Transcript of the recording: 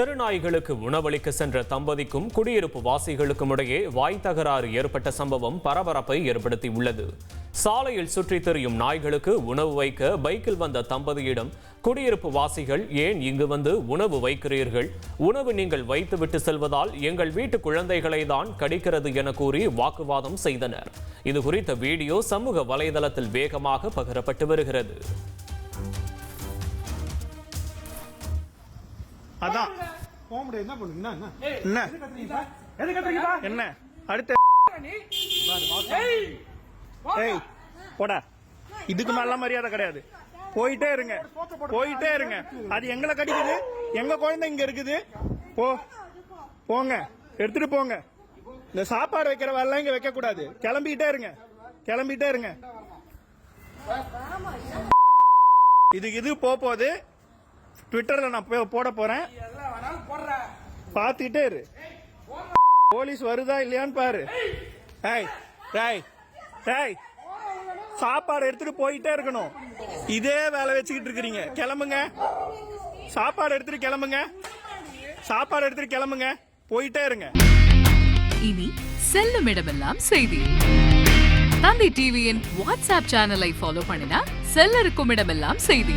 தெருநாய்களுக்கு உணவளிக்க சென்ற தம்பதிக்கும் குடியிருப்பு வாசிகளுக்கும் இடையே வாய் தகராறு ஏற்பட்ட சம்பவம் பரபரப்பை ஏற்படுத்தியுள்ளது. சாலையில் சுற்றித் திரியும் நாய்களுக்கு உணவு வைக்க பைக்கில் வந்த தம்பதியிடம் குடியிருப்பு வாசிகள் ஏன் இங்கு வந்து உணவு வைக்கிறீர்கள்? உணவு நீங்கள் வைத்துவிட்டு செல்வதால் எங்கள் வீட்டு குழந்தைகளை தான் கடிக்கிறது என கூறி வாக்குவாதம் செய்தனர். இது குறித்த வீடியோ சமூக வலைதளத்தில் வேகமாக பகிரப்பட்டு வருகிறது. அதான். போக முடியாது. என்ன பண்ணுங்க என்ன என்ன? எது கத்துறீங்கப்பா என்ன? அடுத்த. ஏய் போடா. இதுக்கு மேல மரியாதை கிடையாது. போயிட்டே இருங்க. போயிட்டே இருங்க. அது எங்களை கடிக்குது. எங்க குழந்தை இங்க இருக்குது. போ. போங்க. எடுத்துட்டு போங்க. இந்த சாப்பாடு வைக்கிற வேலை இங்க வைக்க கூடாது கிளம்பிட்டே இருங்க. கிளம்பிட்டே இருங்க. இதுக்கு இது போக போகுது ட்விட்டரில் நான் போய் போட போறேன். பார்த்துக்கிட்டே இரு. போலீஸ் வருதா இல்லையான்னு பாரு. டேய் டேய் டேய். சாப்பாடு எடுத்துட்டு போயிட்டே இருக்கணும். இதே வேலை வச்சுக்கிட்டு இருக்கிறீங்க. கிளம்புங்க. சாப்பாடு எடுத்துட்டு கிளம்புங்க. சாப்பாடு எடுத்துட்டு கிளம்புங்க. போயிட்டே இருங்க. இனி செல்லும் இடமெல்லாம் செய்தி. தந்தி டிவியின் வாட்ஸ்அப் சேனலை ஃபாலோ பண்ணினா செல்ல இருக்கும் இடமெல்லாம் செய்தி.